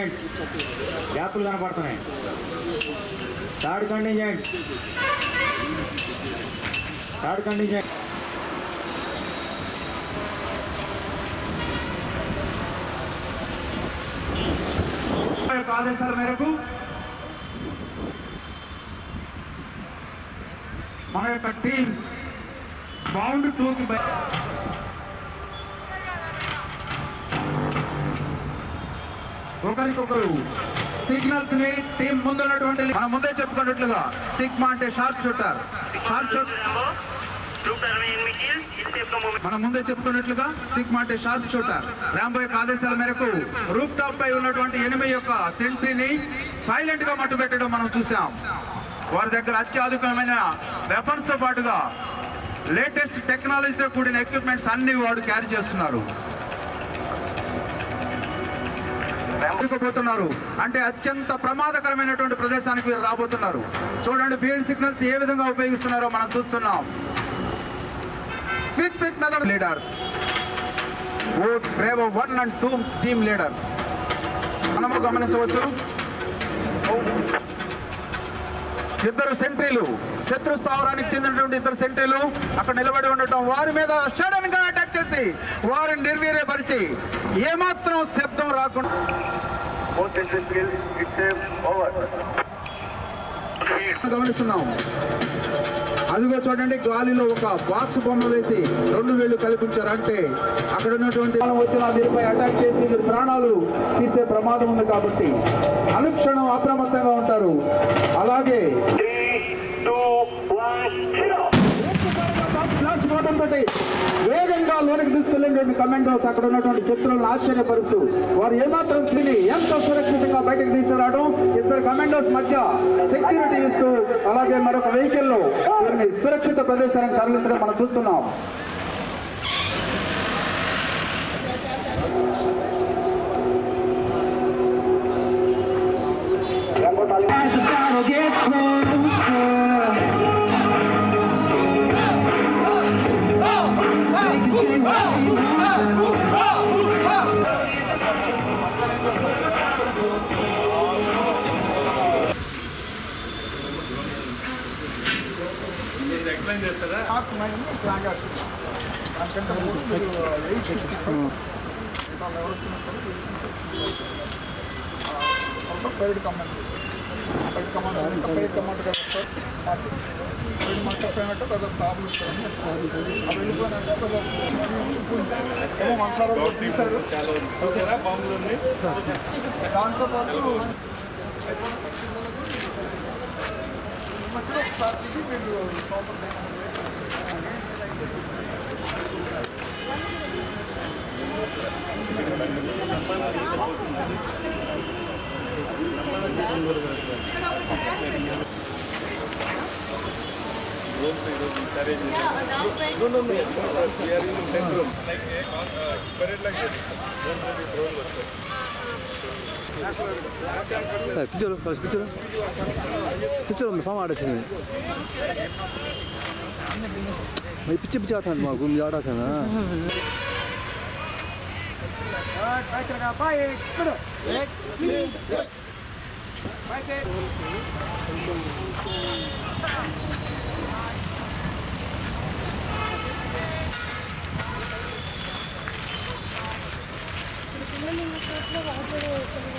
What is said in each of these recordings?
గ్యాపులు కనపడుతున్నాయి. Third కండిజెంట్ third కండిజెంట్ ఆదేశాల మేరకు మన యొక్క టీమ్స్ బౌండ్ టూకి బయట ఒకరికొకరు సిగ్నల్స్ని టీం ముందున్నటువంటి మనం ముందే చెప్పుకున్నట్లుగా సిగ్మా అంటే షార్ప్ షూటర్. షార్ప్ షూట్ మనం ముందే చెప్పుకున్నట్లుగా సిగ్మా అంటే షార్ప్ షూటర్. ర్యాంబో యొక్క ఆదేశాల మేరకు రూఫ్ టాప్ పై ఉన్నటువంటి ఎనిమిది యొక్క సెంట్రీని సైలెంట్గా మట్టు పెట్టడం మనం చూసాం వారి దగ్గర అత్యాధునికమైన వెపన్స్తో పాటుగా లేటెస్ట్ టెక్నాలజీతో కూడిన ఎక్విప్మెంట్స్ అన్ని వాడు క్యారీ చేస్తున్నారు. పోతున్నారు అంటే అత్యంత ప్రమాదకరమైనటువంటి ప్రదేశానికి వీరు రాబోతున్నారు. చూడండి ఫీల్డ్ సిగ్నల్స్ ఏ విధంగా ఉపయోగిస్తున్నారో మనం చూస్తున్నాం. Quick quick method leaders vote brave one and two team leaders మనము గమనించవచ్చు. ఇద్దరు సెంట్రీలు శత్రు స్థావరానికి చెందినటువంటి ఇద్దరు సెంట్రీలు అక్కడ నిలబడి ఉండటం వారి మీద షడన్గా చేసి వారిని నిర్వీర్యపరిచి ఏమాత్రం శబ్దం రాకుండా గమనిస్తున్నాం. అదిగో చూడండి గాలిలో ఒక బాక్స్ బొమ్మ వేసి రెండు వేళ్ళు కల్పించారు. అంటే అక్కడ ఉన్నటువంటి వచ్చిన వీరిపై అటాక్ చేసి వీరి ప్రాణాలు తీసే ప్రమాదం ఉంది కాబట్టి అనుక్షణం అప్రమత్తంగా ఉంటారు. అలాగే బయటకు లోనికి తీసుకెళ్ళినటువంటి కమాండోస్ అక్కడ ఉన్నటువంటి శత్రువులను ఆశ్చర్యపరుస్తూ వారు ఏమాత్రం తిని ఎంత సురక్షితంగా బయటకు తీసుకురావడం? ఇద్దరు కమాండోస్ మధ్య సెక్యూరిటీ ఇస్తూ అలాగే మరొక వెహికల్లో వీరిని సురక్షిత ప్రదేశానికి తరలించడం మనం చూస్తున్నాం. పైడ్ కమాండ్స్ పైడ్ కమాండ్ ఇంకా పైడ్ కమాండ్ కదా సార్ మార్చి పైడ్ మార్చకపోయినట్టు పెద్ద ప్రాబ్లం అవి వెళ్ళిపోయినట్టే పెద్ద ఏమో మనసారాలు తీశారు. దాంతో పాటు No, no, no. We are in bedroom. Like, uh, like this. Don't let it roll. పిచ్చోరు కలిసి పిచ్చోరు పిచ్చోరు పాము ఆడొచ్చింది మరి పిచ్చి పిచ్చి అవుతుంది మాకు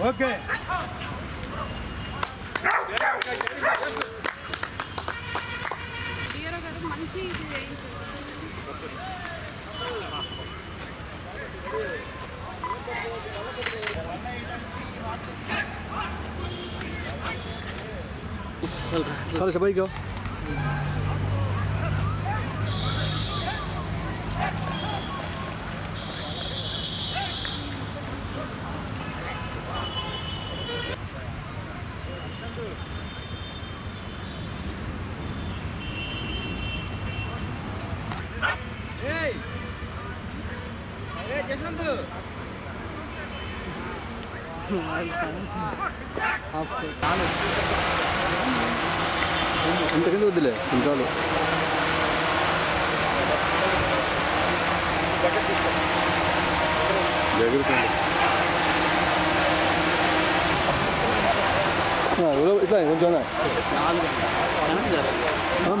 మీ ఆడతానా హీరో గారు మంచి ఇది చేయించారు కలిసి ఇంతకింద వద్దులే? ఇంకాలు ఇట్లా కొంచెం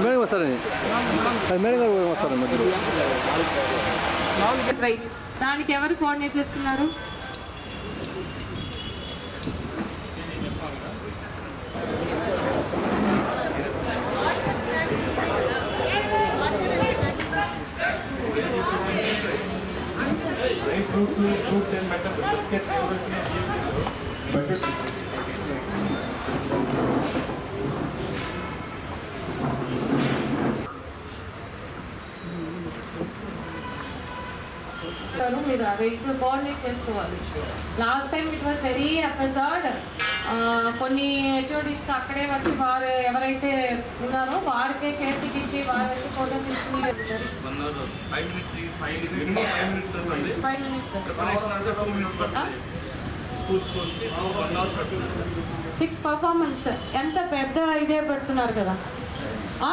మేడం వస్తారని మేడం గారు వస్తారండి. మధ్యలో రైస్. దానికి ఎవరు కోఆర్డినేట్ చేస్తున్నారు? మీరు అవి కోఆర్డినేట్ చేసుకోవాలి. Last time it was very episode కొన్ని హెచ్ఓడిస్కి అక్కడే వచ్చి వారు ఎవరైతే ఉన్నారో వారికే చేతికి ఇచ్చి వారు వచ్చి ఫోటో తీసుకుని ఫైవ్ మినిట్స్ సిక్స్ పర్ఫార్మెన్స్ ఎంత పెద్ద ఇదే పెడుతున్నారు కదా? ఆ?